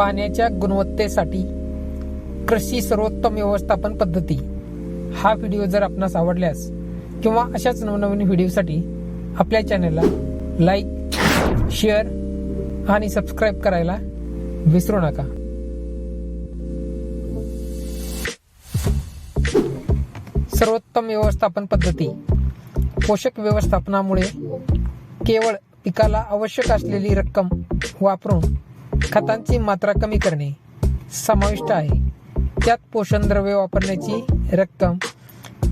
पाण्याच्या गुणवत्तेसाठी कृषी सर्वोत्तम व्यवस्थापन पद्धती. हा व्हिडिओ जर आपणास आवडल्यास किंवा अशाच नवनवीन व्हिडिओसाठी आपल्या चॅनलला लाईक शेअर आणि सबस्क्राईब करायला विसरू नका. सर्वोत्तम व्यवस्थापन पद्धती. पोषक व्यवस्थापनामुळे केवळ पिकाला आवश्यक असलेली रक्कम वापरून खतांची मात्रा कमी करणे समाविष्ट आहे. त्यात पोषण द्रव्ये वापरण्याची रक्कम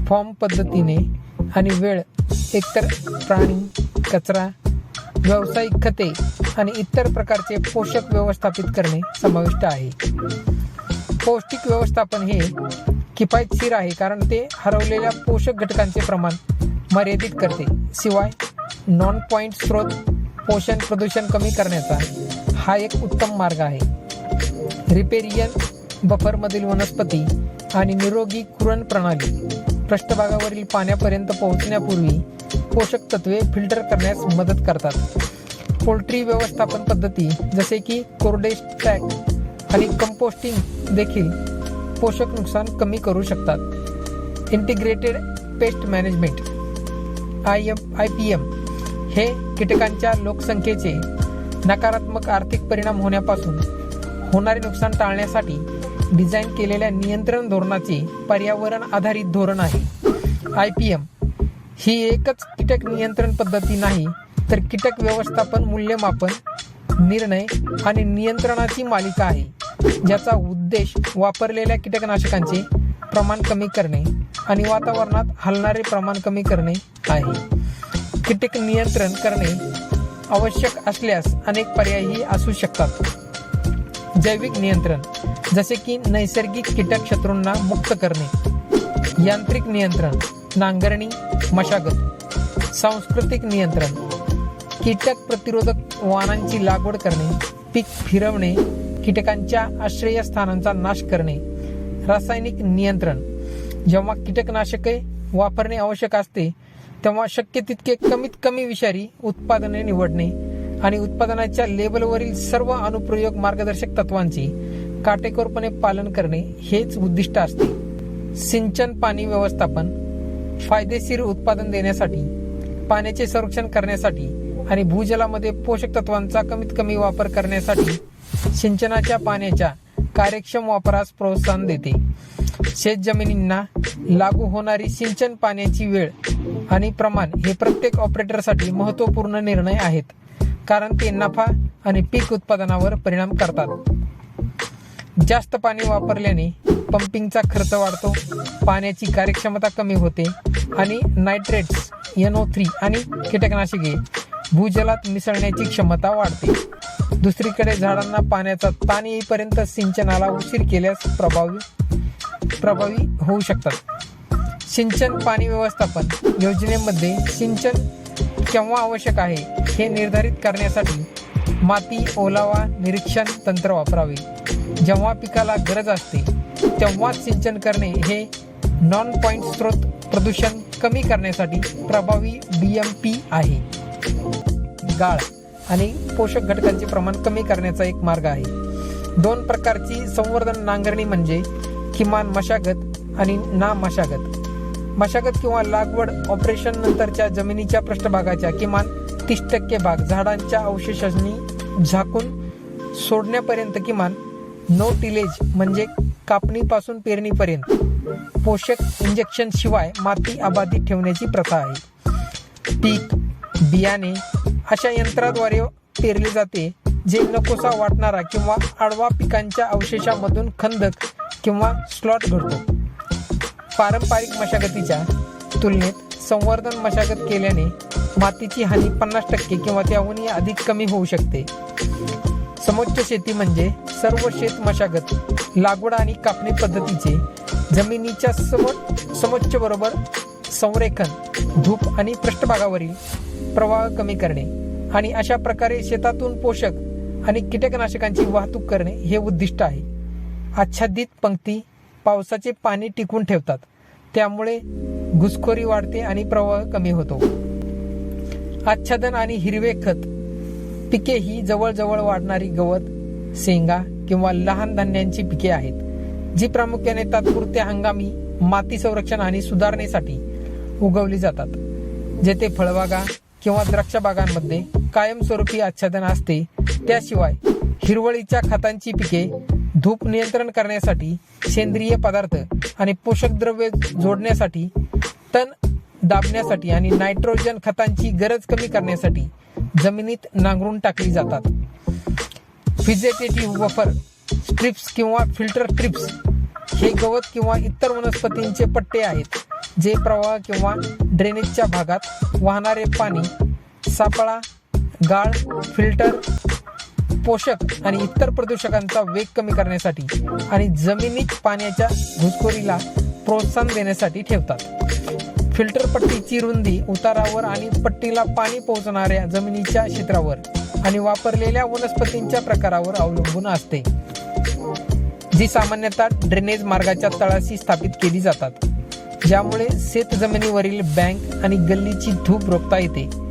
फॉर्म पद्धतीने आणि वेळ एकतर प्राणी कचरा व्यावसायिक खते आणि इतर प्रकारचे पोषक व्यवस्थापित करणे समाविष्ट आहे. पौष्टिक व्यवस्थापन हे किफायतशीर आहे कारण ते हरवलेल्या पोषक घटकांचे प्रमाण मर्यादित करते. शिवाय नॉन पॉइंट स्रोत पोषण प्रदूषण कमी करण्याचा हा एक उत्तम मार्ग आहे. रिपेरियन बफरमधील वनस्पती आणि निरोगी कुरण प्रणाली पृष्ठभागावरील पाण्यापर्यंत पोहोचण्यापूर्वी पोषक तत्वे फिल्टर करण्यास मदत करतात. पोल्ट्री व्यवस्थापन पद्धती जसे की कोरडे स्टॅक आणि कंपोस्टिंग देखील पोषक नुकसान कमी करू शकतात. Integrated pest management I M I P M हे कीटकांच्या लोकसंख्येचे नकारात्मक आर्थिक परिणाम होण्यापासून होणारे नुकसान टाळण्यासाठी डिझाईन केलेल्या नियंत्रण धोरणाचे पर्यावरण आधारित धोरण आहे. आय पी एम ही एकच कीटक नियंत्रण पद्धती नाही तर कीटक व्यवस्थापन मूल्यमापन निर्णय आणि नियंत्रणाची मालिका आहे ज्याचा उद्देश वापरलेल्या कीटकनाशकांचे प्रमाण कमी करणे आणि वातावरणात हलणारे प्रमाण कमी करणे आहे. कीटक नियंत्रण करणे आवश्यक असल्यास अनेक पर्यायही असू शकतात. जैविक नियंत्रण जसे की नैसर्गिक कीटक शत्रूंना मुक्त करणे. यांत्रिक नियंत्रण नांगरणी मशागत. सांस्कृतिक नियंत्रण कीटक प्रतिरोधक वाहनांची लागवड करणे पीक फिरवणे कीटकांच्या आश्रयस्थानांचा नाश करणे. रासायनिक नियंत्रण जेव्हा कीटकनाशके वापरणे आवश्यक असते तेव्हा शक्य तितके कमीत कमी विषारी उत्पादने निवडणे आणि उत्पादनाच्या लेबलवरील सर्व अनुप्रयोग मार्गदर्शक तत्वांची काटेकोरपणे पालन करणे हेच उद्दिष्ट असते. सिंचन पाणी व्यवस्थापन फायदेशीर उत्पादन देण्यासाठी पाण्याचे संरक्षण करण्यासाठी आणि भूजलामध्ये पोषक तत्वांचा कमीत कमी वापर करण्यासाठी सिंचनाच्या पाण्याच्या कार्यक्षम वापरास प्रोत्साहन देते. शेत जमिनींना लागू होणारी सिंचन पाण्याची वेळ आणि प्रमाण हे प्रत्येक ऑपरेटरसाठी महत्त्वपूर्ण निर्णय आहेत कारण ते नफा आणि पीक उत्पादनावर परिणाम करतात. जास्त पाणी वापरल्याने पंपिंगचा खर्च वाढतो पाण्याची कार्यक्षमता कमी होते आणि नायट्रेट्स एनओ थ्री आणि कीटकनाशके भूजलात मिसळण्याची क्षमता वाढते. दुसरीकडे झाडांना पाण्याचा ताण येईपर्यंत सिंचनाला उशीर केल्यास प्रभावी प्रभावी होऊ शकतात. सिंचन पाणी व्यवस्थापन योजनेमध्ये सिंचन केव्हा आवश्यक आहे हे निर्धारित करण्यासाठी माती ओलावा निरीक्षण तंत्र वापरावे. जेव्हा पिकाला गरज असते तेव्हाच सिंचन करणे हे नॉन पॉइंट स्रोत प्रदूषण कमी करण्यासाठी प्रभावी बी एम पी आहे. गाळ आणि पोषक घटकांचे प्रमाण कमी करण्याचा एक मार्ग आहे. दोन प्रकारची संवर्धन नांगरणी म्हणजे किमान मशागत आणि ना मशागत मशागत किंवा लागवड ऑपरेशन नंतरच्या जमिनीच्या पृष्ठभागाच्या किमान तीस टक्के भाग झाडांच्या अवशेषांनी झाकून सोडण्यापर्यंत किमान नो टिलेज म्हणजे कापणीपासून पेरणीपर्यंत पोषक इंजेक्शन शिवाय माती अबाधित ठेवण्याची प्रथा आहे. पीक बियाणे अशा यंत्राद्वारे पेरले जाते जे नकोसा वाटणारा किंवा आडवा पिकांच्या अवशेषामधून खंदक किंवा स्लॉट घडतो. पारंपरिक मशागतीच्या तुलनेत संवर्धन मशागत केल्याने मातीची हानी पन्नास टक्के किंवा त्याहूनही अधिक कमी होऊ शकते. समोच्च शेती म्हणजे सर्व शेत मशागत लागवड आणि कापणी पद्धतीचे जमिनीच्या समोर समोच्च बरोबर संरेखन धूप आणि पृष्ठभागावरील प्रवाह कमी करणे आणि अशा प्रकारे शेतातून पोषक आणि कीटकनाशकांची वाहतूक करणे हे उद्दिष्ट आहे. आच्छादित पंक्ती पावसाचे पाणी टिकवून ठेवतात. त्यामुळे घुसखोरी वाढते आणि प्रवाह कमी होतो. आच्छादन आणि हिरवे खत. पिके ही जवळजवळ वाढणारी गवत शेंगा किंवा लहान धान्यांची पिके आहेत जी प्रामुख्याने तात्पुरत्या हंगामी माती संरक्षण आणि सुधारणेसाठी उगवली जातात. जेथे फळबागा किंवा द्राक्षबागांमध्ये कायमस्वरूपी आच्छादन असते त्याशिवाय हिरवळीच्या खतांची पिके धूप नियंत्रण करण्यासाठी सेंद्रिय पदार्थ आणि पोषक द्रव्ये जोडण्यासाठी तण दाबण्यासाठी आणि नायट्रोजन खतांची गरज कमी करण्यासाठी जमिनीत नांगरून टाकली जातात. व्हिजेटेटिव्ह वफर स्ट्रिप्स किंवा फिल्टर स्ट्रिप्स हे गवत किंवा इतर वनस्पतींचे पट्टे आहेत जे प्रवाह किंवा ड्रेनेजच्या भागात वाहणारे पाणी सापळा गाळ फिल्टर पोषक आणि इतर प्रदूषकांचा वेग कमी करण्यासाठी आणि जमिनीत पाण्याच्या घुसखोरीला प्रोत्साहन देण्यासाठी ठेवतात. फिल्टर पट्टीची रुंदी उतारावर आणि पट्टीला पाणी पोहोचणाऱ्या जमिनीच्या क्षेत्रावर आणि वापरलेल्या वनस्पतींच्या प्रकारावर अवलंबून असते जी सामान्यतः ड्रेनेज मार्गाच्या तळाशी स्थापित केली जातात. ज्यामुळे शेत जमिनीवरील बँक आणि गल्लीची धूप रोखता येते.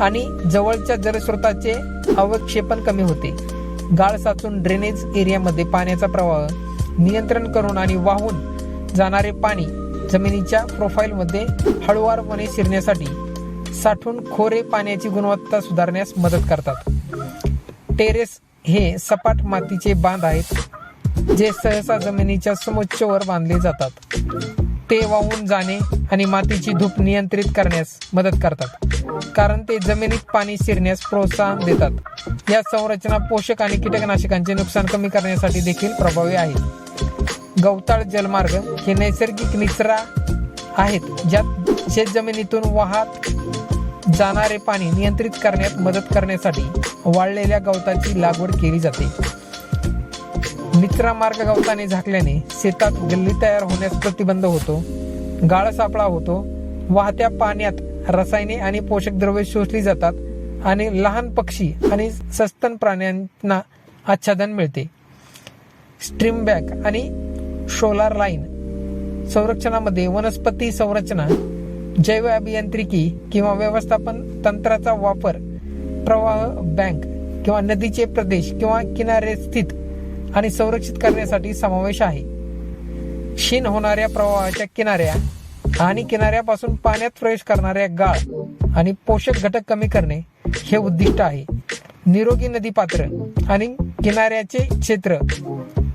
आणि जवळच्या जलस्रोताचे अवक्षेपण कमी होते. गाळ साचून ड्रेनेज एरियामध्ये पाण्याचा प्रवाह नियंत्रण करून आणि वाहून जाणारे पाणी जमिनीच्या प्रोफाईलमध्ये हळुवारपणे शिरण्यासाठी साठून खोरे पाण्याची गुणवत्ता सुधारण्यास मदत करतात. टेरेस हे सपाट मातीचे बांध आहेत जे सहसा जमिनीच्या समोच्चवर बांधले जातात. ते वाहून जाणे आणि मातीची धूप नियंत्रित करण्यास मदत करतात. कारण ते जमिनीत पाणी शिरण्यास प्रोत्साहन देतात. या संरचना पोषक आणि कीटकनाशकांचे नुकसान कमी करण्यासाठी देखील प्रभावी आहेत. गवताळ जलमार्ग हे नैसर्गिक निचरा आहेत ज्यात शेतजमिनीतून वाहत जाणारे पाणी नियंत्रित करण्यात मदत करण्यासाठी वाळलेल्या गवताची लागवड केली जाते. निचरा मार्ग गवताने झाकल्याने शेतात गल्ली तयार होण्यास प्रतिबंध होतो गाळ सापळा होतो वाहत्या पाण्यात रसायने आणि पोषक द्रव्ये शोषली जातात आणि लहान पक्षी आणि सस्तन प्राण्यांना आच्छादन मिळते. स्ट्रीम बॅक आणि शोलार लाईन संरक्षणामध्ये वनस्पती संरचना जैव अभियांत्रिकी किंवा व्यवस्थापन तंत्राचा वापर प्रवाह बँक किंवा नदीचे प्रदेश किंवा किनारे स्थित आणि संरक्षित करण्यासाठी समावेश आहे. क्षीण होणाऱ्या प्रवाहाच्या किनाऱ्या आणि किनाऱ्यापासून पाण्यात प्रवेश करणाऱ्या गाळ आणि पोषक घटक कमी करणे हे उद्दिष्ट आहे. निरोगी नदी पात्र आणि किनाऱ्याचे क्षेत्र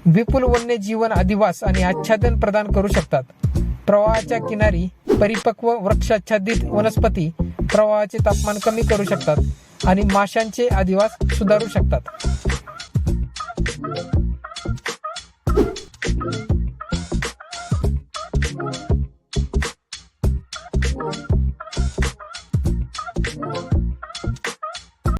विपुल वन्य जीवन अधिवास आणि आच्छादन प्रदान करू शकतात. प्रवाहाच्या किनारी परिपक्व वृक्षाच्छादित वनस्पती प्रवाहाचे तापमान कमी करू शकतात आणि माशांचे अधिवास सुधारू शकतात.